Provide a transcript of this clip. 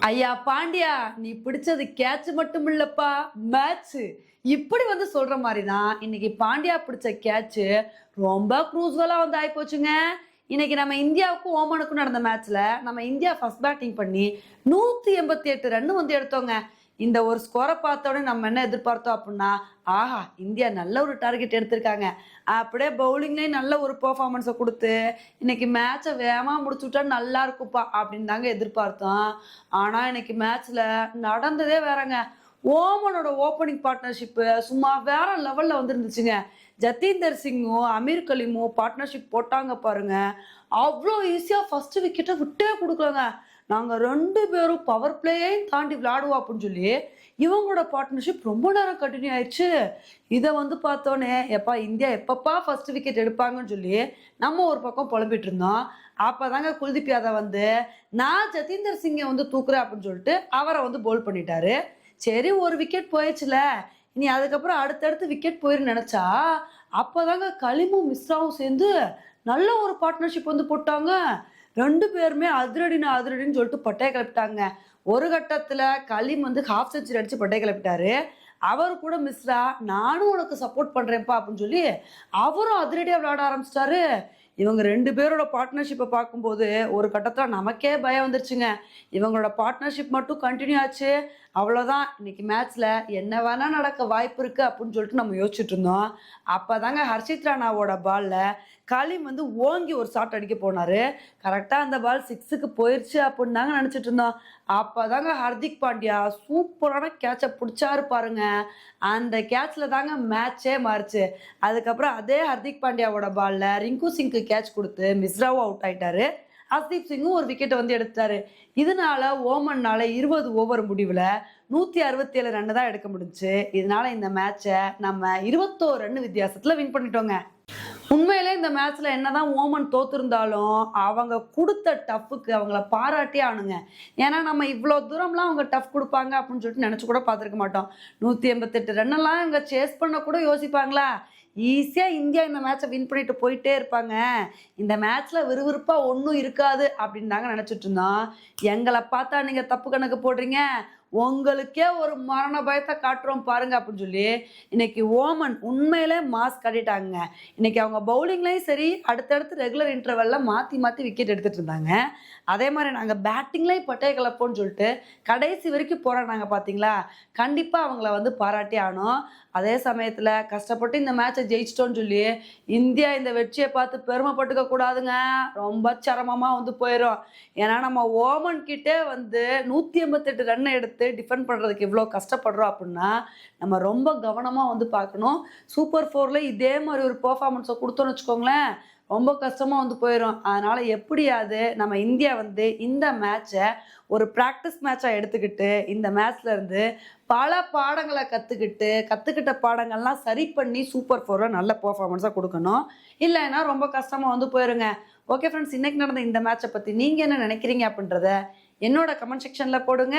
ஐயா பாண்டியா நீ பிடிச்சது கேட்ச் மட்டும் இல்லப்பா மேட்ச் இப்படி வந்து சொல்ற மாதிரி தான் இன்னைக்கு பாண்டியா பிடிச்ச கேட்ச் ரொம்ப க்ரூஸ்வலா வந்து ஆயிப்போச்சுங்க இன்னைக்கு நம்ம இந்தியாவுக்கும் ஓமனுக்கும் நடந்த மேட்ச்ல நம்ம இந்தியா ஃபர்ஸ்ட் பேட்டிங் பண்ணி நூத்தி எண்பத்தி எட்டு ரன் வந்து எடுத்தோங்க. இந்த ஒரு ஸ்கோரை உடனே நம்ம என்ன எதிர்பார்த்தோம் அப்படின்னா ஆஹா இந்தியா நல்ல ஒரு டார்கெட் எடுத்திருக்காங்க. அப்படியே பவுலிங்லேயும் நல்ல ஒரு பர்ஃபார்மன்ஸை கொடுத்து இன்னைக்கு மேட்சை வேகமாக முடிச்சு விட்டா நல்லா இருக்குப்பா அப்படின்னு தாங்க எதிர்பார்த்தோம். ஆனால் இன்னைக்கு மேட்ச்சில் நடந்ததே வேறங்க. ஓமனோட ஓப்பனிங் பார்ட்னர்ஷிப்பு சும்மா வேற லெவலில் வந்துருந்துச்சுங்க. ஜத்தீந்தர் சிங்கும் அமீர் கலீமும் பார்ட்னர்ஷிப் போட்டாங்க பாருங்க. அவ்வளோ ஈஸியாக ஃபஸ்ட்டு விக்கெட்டை விட்டே கொடுக்கலங்க. நாங்கள் ரெண்டு பேரும் பவர் பிளேயையும் தாண்டி விளாடுவோம் அப்படின்னு சொல்லி இவங்களோட பார்ட்னர்ஷிப் ரொம்ப நேரம் கண்டினியூ ஆயிடுச்சு. இதை வந்து பார்த்தோன்னே எப்பா இந்தியா எப்பப்பா ஃபர்ஸ்ட் விக்கெட் எடுப்பாங்கன்னு சொல்லி நம்ம ஒரு பக்கம் புலம்பிட்டு இருந்தோம். அப்போதாங்க குல்தீப் யாதவ் வந்து நான் ஜதீந்தர் சிங்கை வந்து தூக்குறேன் அப்படின்னு சொல்லிட்டு அவரை வந்து போல் பண்ணிட்டாரு. சரி ஒரு விக்கெட் போயிடுச்சுல. இனி அதுக்கப்புறம் அடுத்தடுத்து விக்கெட் போயிரு நினச்சா அப்போதாங்க களிமும் மிஸ்ராவும் சேர்ந்து நல்ல ஒரு பார்ட்னர்ஷிப் வந்து போட்டாங்க. ரெண்டு பேருமே அதிரடினா அதிரடின்னு சொல்லிட்டு பட்டைய கிளப்பிட்டாங்க. ஒரு கட்டத்தில் கலீம் வந்து ஹாஃப் செஞ்சுரி அடித்து பட்டைய கிளப்பிட்டாரு. அவர் கூட மிஸ்ரா நானும் உனக்கு சப்போர்ட் பண்ணுறேன்ப்பா அப்படின்னு சொல்லி அவரும் அதிரடியாக விளையாட ஆரம்பிச்சிட்டாரு. இவங்க ரெண்டு பேரோட பார்ட்னர்ஷிப்பை பார்க்கும்போது ஒரு கட்டத்தில் நமக்கே பயம் வந்துருச்சுங்க. இவங்களோட பார்ட்னர்ஷிப் மட்டும் கண்டினியூ ஆச்சு. அவ்வளோதான் இன்னைக்கு மேட்ச்சில் என்ன வேணால் நடக்க வாய்ப்பு இருக்குது அப்படின்னு சொல்லிட்டு நம்ம யோசிச்சுட்டு இருந்தோம். அப்போ தாங்க ஹர்ஷித் ராணாவோட பாலில் கலீம் வந்து ஓங்கி ஒரு ஷாட் அடிக்க போனார். கரெக்டாக அந்த பால் சிக்ஸுக்கு போயிடுச்சு அப்படின்னு தாங்க நினச்சிட்டு இருந்தோம். அப்போ தாங்க ஹர்திக் பாண்டியா சூப்பரான கேட்சை பிடிச்சாரு பாருங்க. அந்த கேட்சில் தாங்க மேட்சே மாறுச்சு. அதுக்கப்புறம் அதே ஹர்திக் பாண்டியாவோட பாலில் ரிங்கு சிங்க்கு கேட்ச் கொடுத்து மிஸ்ராவும் அவுட் ஆயிட்டாரு. ஹர்தீப் சிங்கும் ஒரு விக்கெட்டை வந்து எடுத்தாரு. இதனால ஓமன்னால இருபது ஓவர் முடிவில் நூற்றி அறுபத்தி ஏழு ரன்னு தான் எடுக்க முடிஞ்சுச்சு இதனால இந்த மேட்சை நம்ம இருபத்தோரு ரன்னு வித்தியாசத்தில் வின் பண்ணிட்டோங்க. உண்மையிலே இந்த மேட்ச்ல என்னதான் ஓமன் தோத்துருந்தாலும் அவங்க கொடுத்த டஃப்புக்கு அவங்கள பாராட்டியே ஆணுங்க ஏன்னா நம்ம இவ்வளோ தூரம்லாம் அவங்க டஃப் கொடுப்பாங்க அப்படின்னு சொல்லிட்டு நினச்சி கூட பார்த்துருக்க மாட்டோம். நூற்றி எண்பத்தெட்டு ரன்னெல்லாம் இவங்க சேஸ் பண்ண கூட யோசிப்பாங்களா? ஈஸியாக இந்தியா இந்த மேட்ச்சை வின் பண்ணிட்டு போயிட்டே இருப்பாங்க. இந்த மேட்ச்சில் விறுவிறுப்பாக ஒன்றும் இருக்காது அப்படின்னு தாங்க நினச்சிட்டு இருந்தோம். எங்களை பார்த்தா நீங்கள் தப்பு கணக்கு போடுறீங்க. உங்களுக்கே ஒரு மரண பயத்தை காட்டுறோம் பாருங்க அப்படின்னு சொல்லி இன்னைக்கு ஓமன் உண்மையிலே மாஸ் கட்டிட்டாங்க. இன்னைக்கு அவங்க பவுலிங்லையும் சரி அடுத்தடுத்து ரெகுலர் இன்டர்வெல்ல மாற்றி மாற்றி விக்கெட் எடுத்துட்டு இருந்தாங்க. அதே மாதிரி நாங்கள் பேட்டிங்லேயும் பட்டே கிளப்போன்னு சொல்லிட்டு கடைசி வரைக்கும் போராடினாங்க பார்த்தீங்களா கண்டிப்பாக அவங்கள வந்து பாராட்டி ஆனோம் அதே சமயத்தில் கஷ்டப்பட்டு இந்த மேட்சை ஜெயிச்சிட்டோன்னு சொல்லி இந்தியா இந்த வெற்றியை பார்த்து பெருமைப்பட்டுக்க கூடாதுங்க. ரொம்ப சிரமமாக வந்து போயிடும் ஏன்னா நம்ம ஓமன் கிட்டே வந்து நூற்றி ஐம்பத்தெட்டு ரன் எடுத்து டிஃபெண்ட் பண்ணுறதுக்கு இவ்வளோ கஷ்டப்படுறோம் அப்படின்னா நம்ம ரொம்ப கவனமாக வந்து பார்க்கணும். சூப்பர் ஃபோரில் இதே மாதிரி ஒரு பர்ஃபார்மன்ஸை கொடுத்தோன்னு வச்சுக்கோங்களேன் ரொம்ப கஷ்டமாக வந்து போயிடும் அதனால் எப்படியாவது நம்ம இந்தியா வந்து இந்த மேட்சை ஒரு ப்ராக்டிஸ் மேட்சாக எடுத்துக்கிட்டு இந்த மேட்ச்லேருந்து பல பாடங்களை கற்றுக்கிட்டு கற்றுக்கிட்ட பாடங்கள்லாம் சரி பண்ணி சூப்பர் ஃபோரில் நல்ல பர்ஃபார்மன்ஸாக கொடுக்கணும். இல்லைன்னா ரொம்ப கஷ்டமாக வந்து போயிருங்க. ஓகே ஃப்ரெண்ட்ஸ் இன்றைக்கி நடந்த இந்த மேட்சை பற்றி நீங்கள் என்ன நினைக்கிறீங்க அப்படின்றத என்னோட கமெண்ட் செக்ஷனில் போடுங்க.